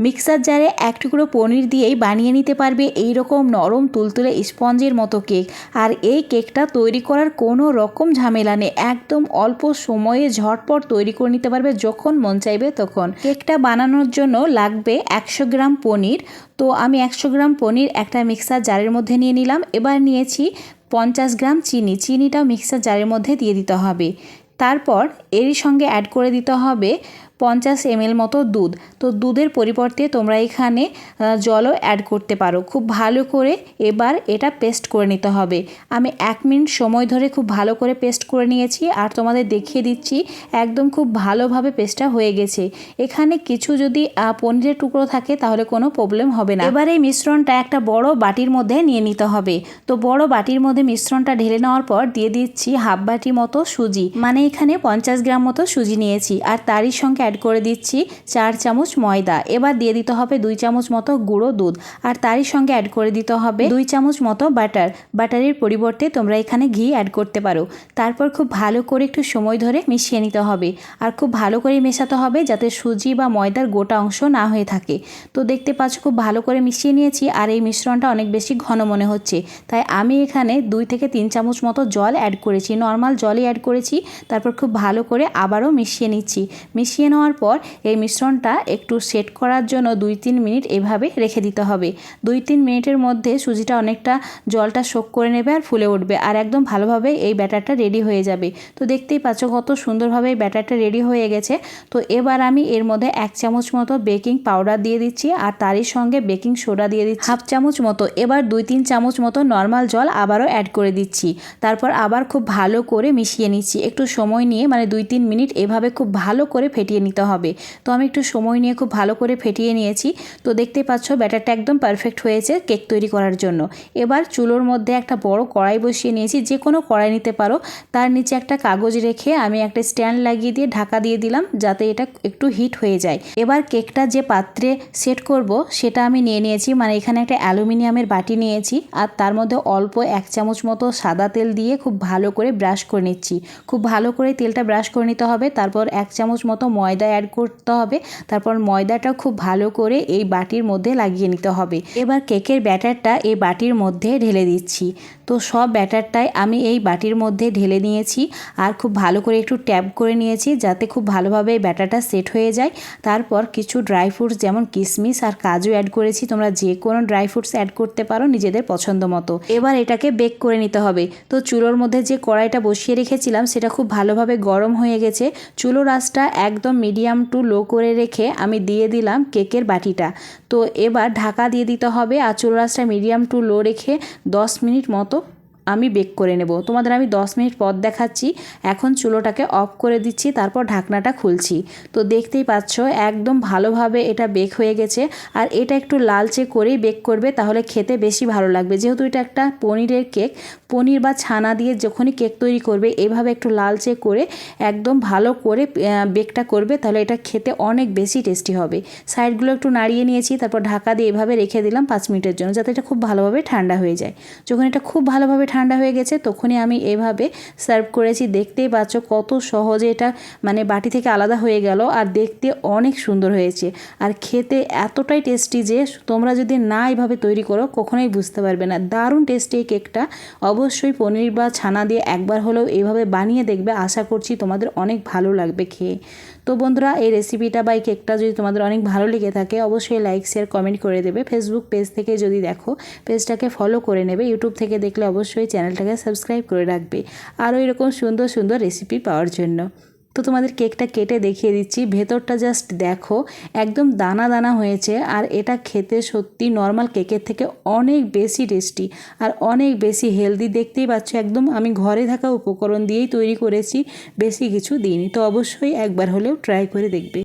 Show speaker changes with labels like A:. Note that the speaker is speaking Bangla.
A: মিক্সার জারে এক টুকরো পনির দিয়েই বানিয়ে নিতে পারবে এই রকম নরম তুলতুলে স্পঞ্জের মতো কেক। আর এই কেকটা তৈরি করার কোনো রকম ঝামেলা নেই। একদম অল্প সময়ে ঝটপট তৈরি করে নিতে পারবে যখন মন চাইবে তখন। কেকটা বানানোর জন্য লাগবে একশো গ্রাম পনির। তো আমি একশো গ্রাম পনির একটা মিক্সার জারের মধ্যে নিয়ে নিলাম। এবার নিয়েছি পঞ্চাশ গ্রাম চিনি। চিনিটাও মিক্সার জারের মধ্যে দিয়ে দিতে হবে। তারপর এরই সঙ্গে অ্যাড করে দিতে হবে পঞ্চাশ এমএল মতো দুধ। তো দুধের পরিবর্তে তোমরা এখানে জলও অ্যাড করতে পারো। খুব ভালো করে এবার এটা পেস্ট করে নিতে হবে। আমি এক মিনিট সময় ধরে খুব ভালো করে পেস্ট করে নিয়েছি আর তোমাদের দেখিয়ে দিচ্ছি একদম খুব ভালোভাবে পেস্টটা হয়ে গেছে। এখানে কিছু যদি পনিরের টুকরো থাকে তাহলে কোনো প্রবলেম হবে না। এবার এই মিশ্রণটা একটা বড় বাটির মধ্যে নিয়ে নিতে হবে। তো বড় বাটির মধ্যে মিশ্রণটা ঢেলে নেওয়ার পর দিয়ে দিচ্ছি হাফ বাটি মতো সুজি। মানে এখানে পঞ্চাশ গ্রাম মতো সুজি নিয়েছি। আর তারই সঙ্গে অ্যাড করে দিচ্ছি চার চামচ ময়দা। এবার দিয়ে দিতে হবে দুই চামচ মতো গুঁড়ো দুধ। আর তারই সঙ্গে অ্যাড করে দিতে হবে দুই চামচ মতো বাটার বাটারের পরিবর্তে তোমরা এখানে ঘি অ্যাড করতে পারো। তারপর খুব ভালো করে একটু সময় ধরে মিশিয়ে নিতে হবে। আর খুব ভালো করে মেশাতে হবে যাতে সুজি বা ময়দার গোটা অংশ না হয়ে থাকে। তো দেখতে পাচ্ছ খুব ভালো করে মিশিয়ে নিয়েছি আর এই মিশ্রণটা অনেক বেশি ঘন মনে হচ্ছে। তাই আমি এখানে দুই থেকে তিন চামচ মতো জল অ্যাড করেছি। নর্মাল জলই অ্যাড করেছি। তারপর খুব ভালো করে আবারও মিশিয়ে নিচ্ছি। মিশিয়ে নেওয়ার পর এই মিশ্রণটা একটু সেট করার জন্য দুই তিন মিনিট এভাবে রেখে দিতে হবে। দুই তিন মিনিটের মধ্যে সুজিটা অনেকটা জলটা শোক করে নেবে আর ফুলে উঠবে। আর একদম ভালোভাবে এই ব্যাটারটা রেডি হয়ে যাবে। তো দেখতেই পাচ্ছ কত সুন্দরভাবে এই ব্যাটারটা রেডি হয়ে গেছে। তো এবার আমি এর মধ্যে এক চামচ মতো বেকিং পাউডার দিয়ে দিচ্ছি আর তারই সঙ্গে বেকিং সোডা দিয়ে দিচ্ছি। হাফ চামচ মতো। এবার দুই তিন চামচ মতো নর্মাল জল আবারও অ্যাড করে দিচ্ছি। তারপর আবার খুব ভালো করে মিশিয়ে নিচ্ছি। একটু সময় নিয়ে মানে দুই তিন মিনিট এভাবে খুব ভালো করে ফেটিয়ে নিতে হবে। তো আমি একটু সময় নিয়ে খুব ভালো করে ফেটিয়ে নিয়েছি। তো দেখতে পাচ্ছ ব্যাটারটা একদম পারফেক্ট হয়েছে কেক তৈরি করার জন্য। এবার চুলোর মধ্যে একটা বড় কড়াই বসিয়ে নিয়েছি। যে কোনো কড়াই নিতে পারো। তার নিচে একটা কাগজ রেখে আমি একটা স্ট্যান্ড লাগিয়ে দিয়ে ঢাকা দিয়ে দিলাম যাতে এটা একটু হিট হয়ে যায়। এবার কেকটা যে পাত্রে সেট করব সেটা আমি নিয়ে নিয়েছি। মানে এখানে একটা অ্যালুমিনিয়ামের বাটি নিয়েছি। আর তার মধ্যে অল্প এক চামচ মতো সাদা তেল দিয়ে খুব ভালো করে ব্রাশ করে নিচ্ছি। খুব ভালো করে তেলটা ব্রাশ করে নিতে হবে। তারপর এক চামচ মতো ময়দা অ্যাড করতে হবে। তারপর ময়দাটা খুব ভালো করে এই বাটির মধ্যে লাগিয়ে নিতে হবে। এবার কেকের ব্যাটারটা এই বাটির মধ্যে ঢেলে দিচ্ছি। তো সব ব্যাটারটাই আমি এই বাটির মধ্যে ঢেলে নিয়েছি আর খুব ভালো করে একটু ট্যাপ করে নিয়েছি যাতে খুব ভালোভাবে এই ব্যাটারটা সেট হয়ে যায়। তারপর কিছু ড্রাই ফ্রুটস যেমন কিশমিশ আর কাজু অ্যাড করেছি। তোমরা যে কোনো ড্রাই ফ্রুটস অ্যাড করতে পারো নিজেদের পছন্দ মতো। এবার এটাকে বেক করে নিতে হবে। তো চুলোর মধ্যে যে কড়াইটা বসিয়ে রেখেছিলাম সেটা খুব ভালোভাবে গরম হয়ে গেছে। চুলোর আঁচটা একদম মিডিয়াম টু লো করে রেখে আমি দিয়ে দিলাম কেকের বাটিটা। তো এবার ঢাকা দিয়ে দিতে হবে আর চুলোর আঁচটা মিডিয়াম টু লো রেখে দশ মিনিট মতো আমি বেক করে নেব। তোমাদের আমি 10 মিনিট পর দেখাচ্ছি। এখন চুলোটাকে অফ করে দিচ্ছি, তারপর ঢাকনাটা খুলছি। তো দেখতেই পাচ্ছ একদম ভালোভাবে এটা বেক হয়ে গেছে। আর এটা একটু লালচে করেই বেক করবে, তাহলে খেতে বেশি ভালো লাগবে। যেহেতু এটা একটা পনিরের কেক পনির বা ছানা দিয়ে যখনই কেক তৈরি করবে, এভাবে একটু লালচে করে, একদম ভালো করে বেকটা করবে, তাহলে এটা খেতে অনেক বেশি টেস্টি হবে। সাইডগুলো একটু নাড়িয়ে নিয়েছি, তারপর ঢাকা দিয়ে এভাবে রেখে দিলাম পাঁচ মিনিটের জন্য, যাতে এটা খুব ভালোভাবে ঠান্ডা হয়ে যায়। যখন এটা খুব ভালোভাবে ঠান্ডা হয়ে গেছে, তখনই আমি এভাবে সার্ভ করেছি। দেখতেই পাচ্ছ কত সহজে এটা মানে বাটি থেকে আলাদা হয়ে গেল, আর দেখতে অনেক সুন্দর হয়েছে। আর খেতে এতটাই টেস্টি যে, তোমরা যদি না এভাবে তৈরি করো, কখনোই বুঝতে পারবে না। দারুণ টেস্টি এই কেকটা। অবশ্যই পনির বা ছানা দিয়ে একবার হলেও এইভাবে বানিয়ে দেখবে। আশা করছি তোমাদের অনেক ভালো লাগবে খেয়ে। তো বন্ধুরা, এই রেসিপিটা বা এই কেকটা যদি তোমাদের অনেক ভালো লেগে থাকে, অবশ্যই লাইক শেয়ার কমেন্ট করে দেবে। ফেসবুক পেজ থেকে যদি দেখো পেজটাকে ফলো করে নেবে। ইউটিউব থেকে দেখলে অবশ্যই চ্যানেলটাকে সাবস্ক্রাইব করে রাখবে। আরও এরকম সুন্দর সুন্দর রেসিপি পাওয়ার জন্য। তো তোমাদের কেকটা কেটে দেখিয়ে দিচ্ছি। ভেতরটা জাস্ট দেখো, একদম দানা দানা হয়েছে আর এটা খেতে সত্যি নর্মাল কেকের থেকে অনেক বেশি টেস্টি আর অনেক বেশি হেলদি দেখতেই পাচ্ছ একদম আমি ঘরে থাকা উপকরণ দিয়েই তৈরি করেছি, বেশি কিছু দিইনি। তো অবশ্যই একবার হলেও ট্রাই করে দেখবে।